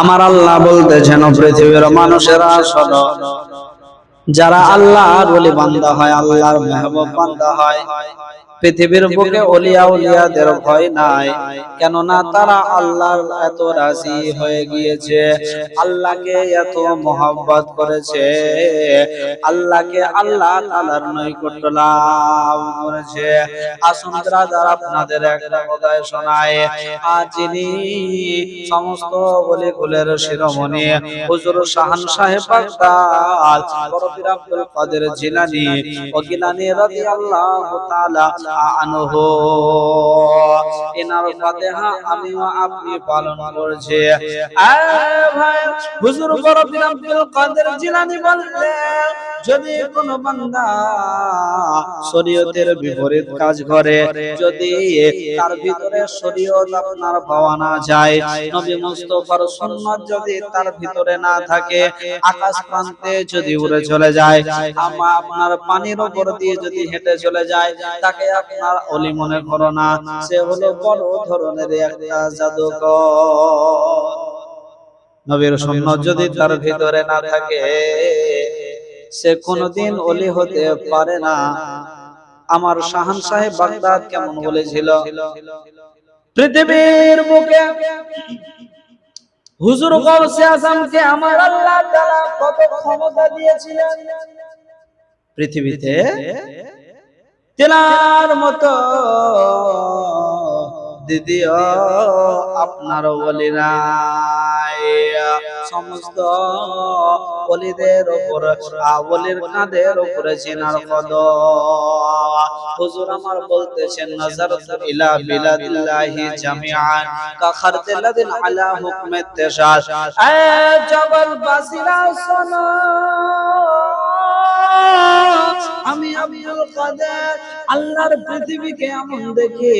আমার আল্লাহ বলতেছেন পৃথিবীর মানুষেরা, শোন। যারা আল্লাহর বলে বান্দা হয়, আল্লাহর মেহবুব বান্দা হয়। পৃথিবীর বুকে অলিয়া উলিয়াদের ভয় নাই। কেননা তারা আল্লাহর এত রাজি হয়ে গিয়েছে। আল্লাহকে এত মোহাব্বত করেছে। আল্লাহকে আল্লাহ তাআলার নৈকট্য লাভ করেছে। আসুন রাজার আপনাদের একটা কথায় শোনায় আজ যিনি সমস্ত বলে কুলের শিরোমণি হুজুর শাহান সাহেব বাগদাদ বরফির আব্দুল কাদের জিলানী ও গিলানী রাদিয়াল্লাহু তাআলা শরীয়তের বিপরীত কাজ করে, যদি তার ভিতরে শরীয়ত আপনার না যায়, নবী যদি তার ভিতরে না থাকে, আকাশ প্রান্তে যদি উড়ে চলে যায় পানির উপর দিয়ে যদি হেঁটে চলে যায়, তাকে আপনার অলি মনে করো না, সে হলো বড় ধরনের একটা জাদুকর। নবীর সুন্নাত যদি তার ভিতরে না থাকে, সে কোনদিন অলি হতে পারে না। আমার শাহান সাহেব বাগদাদ কেমন বলেছিল? পৃথিবীর বুকে হুজুর গৌসে আজমকে আমার আল্লাহ তাআলা কত ক্ষমতা দিয়েছিলেন? পৃথিবীতে তেলার মতো। দ্বিতীয় আপনার বলি সমস্ত অলিদের উপর আওলির কাঁধের উপরে চিনার কদ হুজুর আমার বলতেছেন, নজর ইলা বিলাদিল্লাহি জামিআন আলা হুকমে তেশাস এ জবল বাসিরা আমি আব্দুল কাদের আল্লাহর পৃথিবীকে এমন দেখি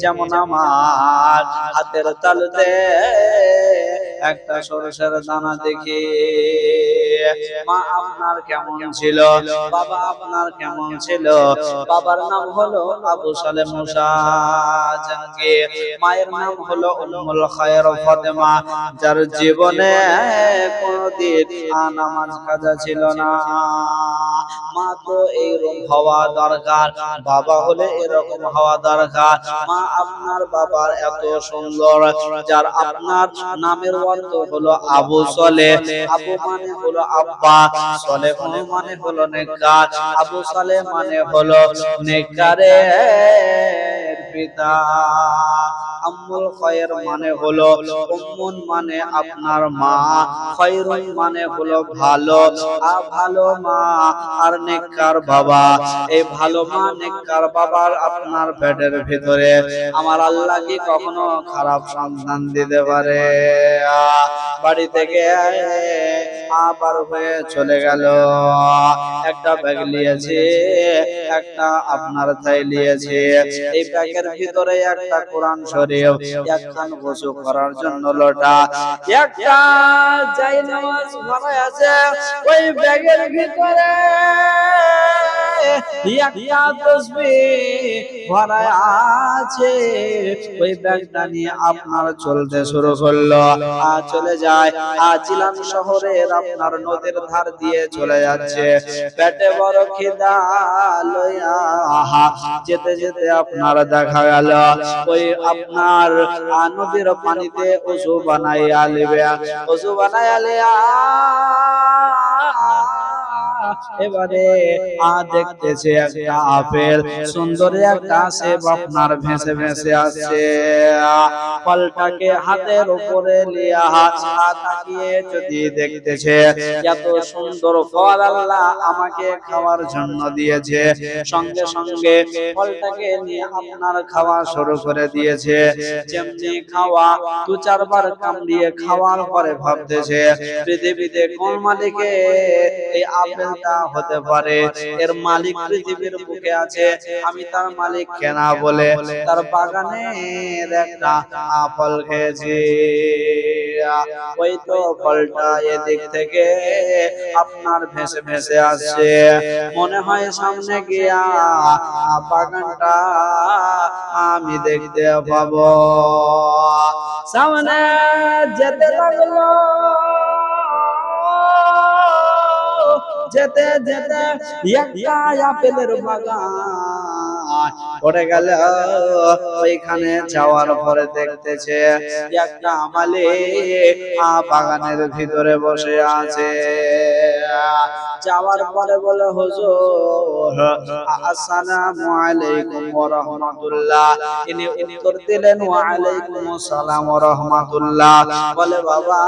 যেমন আমার হাতের তালুতে একটা সরষের দানা দেখি, মা আপনার কেমন ছিল? বাবা আপনার কেমন ছিল? বাবার নাম হলো আবু সালে মুসা মায়ের নাম হলো উম্মুল খায়র ফাতেমা, যার জীবনে কোনদিন নামাজ কাজা ছিল না। মা তো এইরকম হওয়া দরকার। বাবা হলে এরকম হওয়া দরকার। মা আপনার বাবার এত সুন্দর, যার আপনার নামের অর্থ হলো আবু সলে আবু মানে হলো আব্বা সলে মানে হলো নেকার আবু সালে মানে হলো নেকারের পিতা। আম্মুল খয়ের মানে হলো উম্মুন মানে আপনার মা, খয়রুন মানে হলো ভালো, আ ভালো মা, আর নেককার বাবা, এই ভালো মা, নেককার বাবার আপনার পেটের ভিতরে, আমার আল্লাহ কি কখনো খারাপ সন্তান দিতে পারে? বাড়ি থেকে আবার হয়ে চলে গেল। একটা ব্যাগ নিয়েছে, একটা আপনার থাই নিয়েছে, এই ব্যাগের ভিতরে একটা কোরআন শরীফ একখান গোসু করার জন্য লটা। একটা যাই নামাজ ভরা আছে ওই ব্যাগের ভিতরে। একটা তসবিহ ভরা আছে। ওই ব্যাগটা নিয়ে আপনার চলতে শুরু করল। আর চলে যায়। আজ জিলান শহরের আপনার নদীর ধার দিয়ে চলে যাচ্ছে। পেটে বড় খিদা লইয়া যেতে যেতে আপনার দেখা গেল। ওই আপনার নদীর পানিতে উজু বানাইয়া লিবে। উজু বানাইয়া লিয়া এবারে আ দেখতেছে একটা আপেল। সুন্দর একটা সেব আপনার ভেসে ভেসে আসছে। ফলটাকে হাতের উপরে লিয়া তাকিয়ে যদি দেখতেছে, এত সুন্দর ফল আল্লাহ আমাকে খাওয়ার জন্য দিয়েছে। সঙ্গে সঙ্গে ফলটাকে নিয়ে আপনার খাওয়া শুরু করে দিয়েছে। যেমনি খাওয়া দু চারবার কামড়িয়ে খাওয়ার পরে ভাবতেছে, পৃথিবীতে কোন মালিকে এই আপেলটা হতে পারে, এর মালিক পৃথিবীর বুকে আছে, আমি তার মালিক কেনা বলে তার বাগানের একটা আপেল খেয়েছি। ওই তো ফলটা এদিক থেকে আপনার ভেসে ভেসে আসছে, মনে হয় সামনে গিয়া বাগানটা আমি দেখতে পাবো। সামনে যেতে লাগল। যেতে যেতে একটা আপেলের বাগান। পড়ে গেল ওইখানে যাওয়ার পরে দেখতেছে একটা আমালে বাগানের ভিতরে বসে আছে। যাওয়ার পরে বলে, হুজুর, আসসালামু আলাইকুম ওয়া রাহমাতুল্লাহ ইনি উত্তর দিলেন ওয়া আলাইকুম আসসালাম ওয়া রাহমাতুল্লাহ বলে, বাবা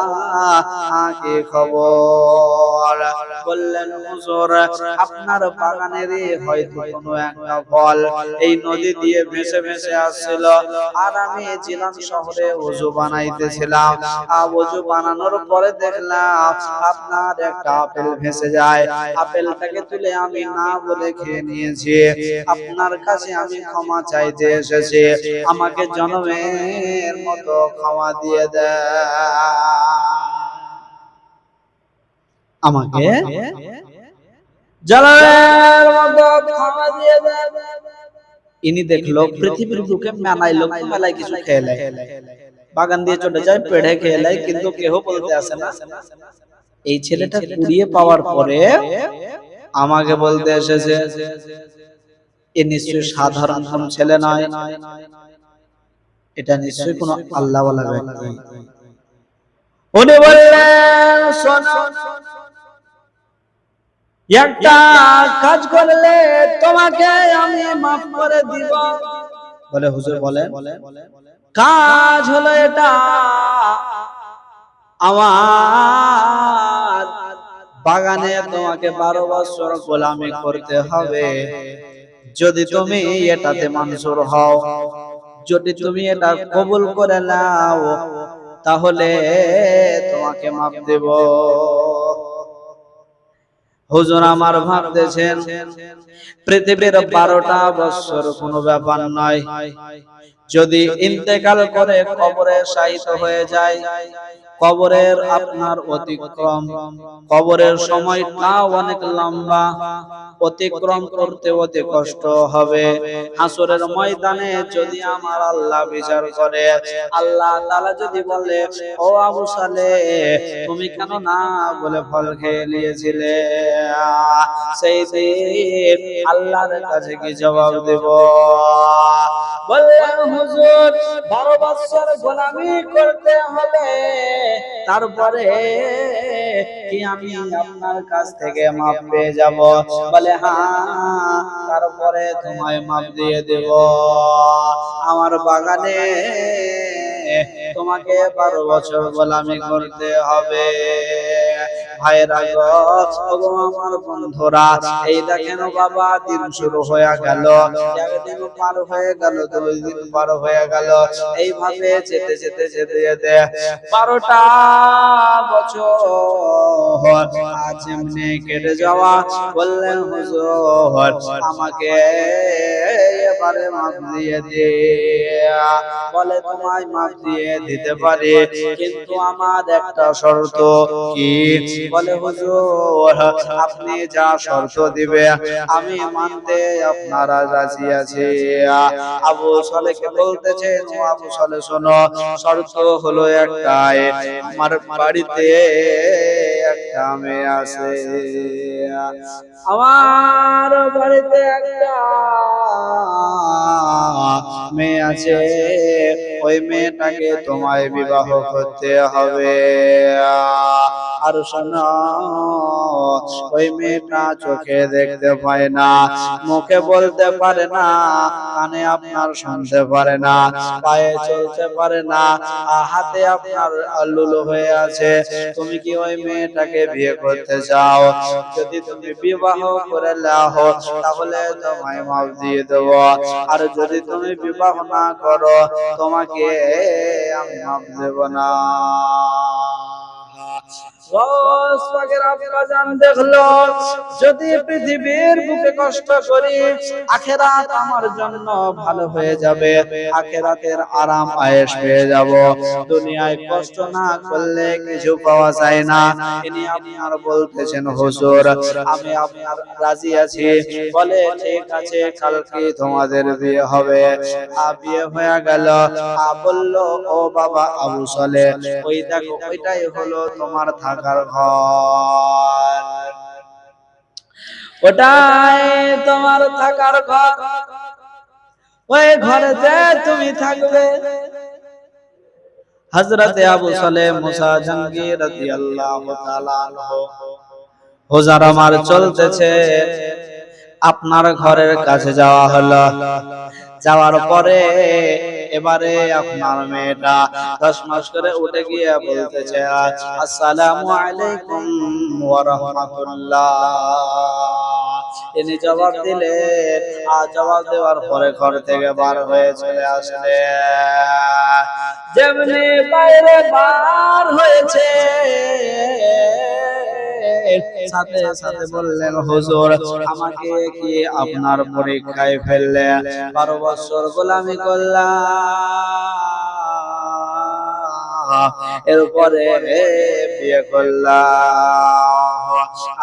কি খবর? বললেন, হুজুর, আপনার বাগানের হয়তো কোনো একটা ফল এই নদী দিয়ে ভেসে ভেসে আসছিল। আর আমি ছিলাম শহরে ওযু বানাইতেছিলাম। আর ওযু বানানোর পরে দেখলাম আপনার একটা আপেল ভেসে যায়। আপেলটাকে তুলে আমি না বলে খেয়ে নিয়েছি। আপনার কাছে আমি ক্ষমা চাইতে এসেছি। আমাকে জনমের মতো ক্ষমা দিয়ে দেয় আমাকে জনমের মতো ক্ষমা দিয়ে দেয় ইনি দেখল পৃথিবীর বুকে মেলায় লোক মেলায় কিছু খেয়ে বাগান দিয়ে চলে যায় পেড়ে খেয়ে কিন্তু কেহ বলতে আসে না। এই ছেলেটা কুড়িয়ে পাওয়ার পরে আমাকে বলতে এসেছে এ নিশ্চয়ই সাধারণ কোন ছেলে নয়। এটা নিশ্চয়ই কোন আল্লাহ ব্যক্তি। উনি বললেন শোনো একটা কাজ করলে তোমাকে আমি মাফ করে দিব। বলে হুজুর বলে কাজ হলো এটা আমার বাগানে তোমাকে বারো বছর গোলামি করতে হবে। যদি তুমি এটাতে মানুষের হও যদি তুমি এটা কবুল করে নাও তাহলে তোমাকে মাপ দেব। হুজুর আমার ভাবতেছেন, পৃথিবীর বারোটা বছর কোনো ব্যাপার নয়। যদি ইন্তেকাল করে কবরে শায়িত হয়ে যায়, কবরের আপনার অতিক্রম, কবরের সময়টা অনেক লম্বা। অতিক্রম করতে অতি কষ্ট হবে। হাসরের ময়দানে যদি আমার আল্লাহ বিচার করে আল্লাহ তাআলা যদি বলে ও আবু সালে তুমি কেন না বলে ফল খেয়ে নিয়েছিলে সেই দিন আল্লাহর কাছে কি জবাব দেব? বললেন হুজুর বারো বছর গোলামি করতে হবে। তারপরে কি আমি আপনার কাছ থেকে মাপ পেয়ে যাব? বলে হ্যাঁ তারপরে তোমায় মাপ দিয়ে দেব। আমার বাগানে তোমাকে বারো বছর গোলামি করতে হবে। ভাইরা গো আমার বন্ধুরা, এই দেখেন বাবা, দিন শুরু হয়ে গেল। একদিন পার হয়ে গেল, দুই দিন পার হয়ে গেল। এইভাবে যেতে যেতে যেতে যেতে বারোটা বছর আজ এমনি কেটে যাওয়া বললেন, হুজুর, আমাকে এবারে মাপ দিয়ে বলে, তোমায় মাপ দিয়ে দিতে পারি, কিন্তু আমার একটা শর্ত কি? বলে, হুজুর, আপনি যা শর্ত দিবে আমি মানতে আপনারা রাজি আছি। আবু সালেকে বলতেছেন ও আবু সালে শোনো, শর্ত হলো একটাই, আমার বাড়িতে একটা মেয়ে আছে। আমার বাড়িতে একটা মেয়ে আছে, ওই মেয়েটাকে তোমায় বিবাহ করতে হবে। আর শোনো ওই মেয়েটা চোখে দেখতে পায় না, মুখে বলতে পারে না, কানে আপনার শুনতে পারে না, পায়ে চলতে পারে না হাতে আপনার আল্লুলো হয়ে আছে। তুমি কি ওই মেয়েটাকে বিয়ে করতে চাও? যদি তুমি বিবাহ করে লাও তাহলে তোমায় মাফ দিয়ে দেব। আর যদি তুমি বিবাহ না করো, তোমাকে আমি মাফ দেব না। দেখল, যদি পৃথিবীর বুকে কষ্ট করি, আখেরাত আমার জন্য ভালো হয়ে যাবে। আখেরাতের আরাম আয়েশ পেয়ে যাব। দুনিয়ায় কষ্ট না করলে কিছু পাওয়া যায় না। ইনি আপনার বলতেছেন, হুজুর, আমি আপনার রাজি আছি। বলে, ঠিক আছে কালকে তোমাদের বিয়ে হবে। বিয়ে হয়ে গেল। বলল, ও বাবা আবু সলে ওই দেখো, ওইটাই হলো তোমার থাকার ঘর। ওটাই তোমার থাকার ঘর। ওই তুমি থাকবে। হযরতে আবু সালে মুসা রাদিয়াল্লাহু তাআলা আনহু। হোজার আমার চলতেছে। আপনার ঘরের কাছে যাওয়া হলো। যাওয়ার পরে এবারে আপনার মেয়েটা দশ মাস করে উঠে গিয়ে বলতেছে আসসালামু আলাইকুম ওয়া রাহমাতুল্লাহ। তিনি জবাব দিলেন আর জবাব দেওয়ার পরে ঘর থেকে বার হয়ে চলে আসলে যেমনি বাইরে বার হয়েছে সাথে সাথে বললেন হুজুর আমাকে কি আপনার পরীক্ষায় ফেললে? বারো বছর গোলামি করলাম। এরপরে বিয়ে করলাম।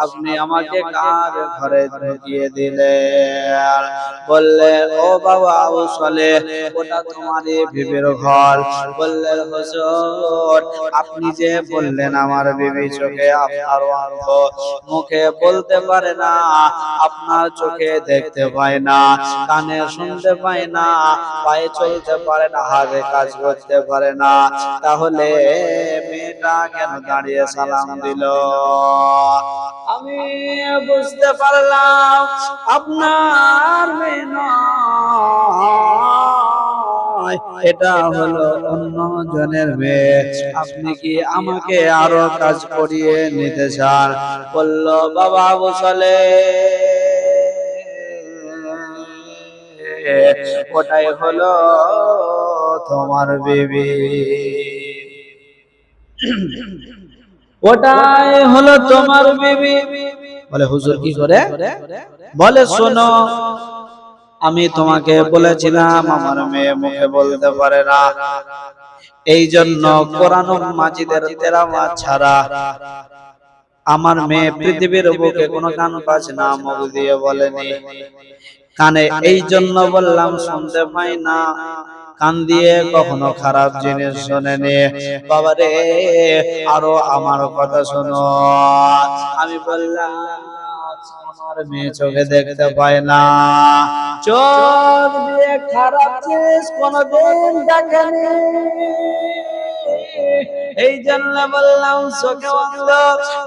আপনি আমাকে কার ঘরে ঢুকিয়ে দিলে? বললেন ও বাবা আবু সালে ওটা তোমারই বিবির ঘর। বললেন হুজুর আপনি যে বললেন আমার বিবি চোখে আপনার অন্ধ মুখে বলতে পারে না আপনার চোখে দেখতে পায় না কানে শুনতে পায় না পায়ে চলতে পারে না হাতে কাজ করতে পারে না। তাহলে মেয়েটা কেন দাঁড়িয়ে সালাম দিল? আমি বুঝতে পারলাম আপনার এটা হলো অন্য জনের মেয়ে। আপনি কি আমাকে আরও কাজ করিয়ে নিতে চান? বলল, বাবা বসলে ওটাই হলো তোমার বেবি। ওটাই হলো তোমার বিবি। বলে হুজুর কি করে? বলে, শোনো, আমি তোমাকে বলেছিলাম, আমার মেয়ে মুখে বলতে পারে না। এই জন্য কোরআন মাজিদের তেলাওয়াত ছাড়া আমার মেয়ে পৃথিবীর বুকে কোনো গান কাজ না মুখ দিয়ে বলেনি। কানে এই জন্য বললাম, শুনতে পাই না। কান দিয়ে কখনো খারাপ জিনিস শোনেনি। বাবারে, আরও আমার কথা শোনো। আমি বললাম, আমার চোখে দেখতে পায় না। চোখ দিয়ে খারাপ জিনিস কোনোদিন দেখেনি। এই জন্য বললাম, চোখে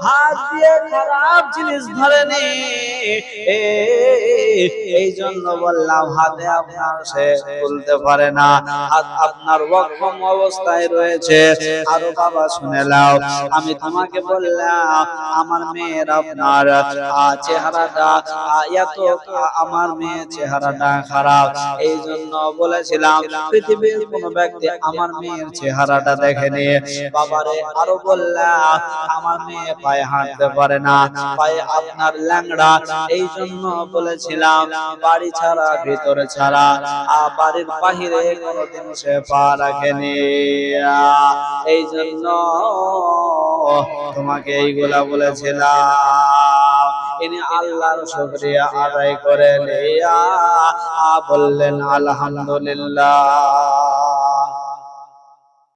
হাত দিয়ে খারাপ জিনিস ধরেনি। এই জন্য বললাম, হাতে আপনার সে তুলতে পারে না। হাত আপনার রকম অবস্থায় রয়েছে। আরও বাবা শুনে নাও, আমি তোমাকে বললাম, আমার মেয়ের আপনার চেহারাটা এত আমার মেয়ের চেহারাটা খারাপ। এই জন্য বলেছিলাম, পৃথিবীর কোন ব্যক্তি আমার মেয়ের চেহারাটা দেখেনি। বাবারে আরও বললাম, আমার মেয়ে পায়ে হাঁটতে পারে না, পায়ে আপনার ল্যাংড়া। এই জন্য বলেছিলাম বাড়ি ছাড়া, ভিতরে ছাড়া আর বাড়ির বাহিরে কোনোদিন সে পা রাখেনি। এই জন্য তোমাকে এইগুলা বলেছিলাম। ইনি আল্লাহর শুকরিয়া আদায় করে নিয়া বললেন, আলহামদুলিল্লাহ।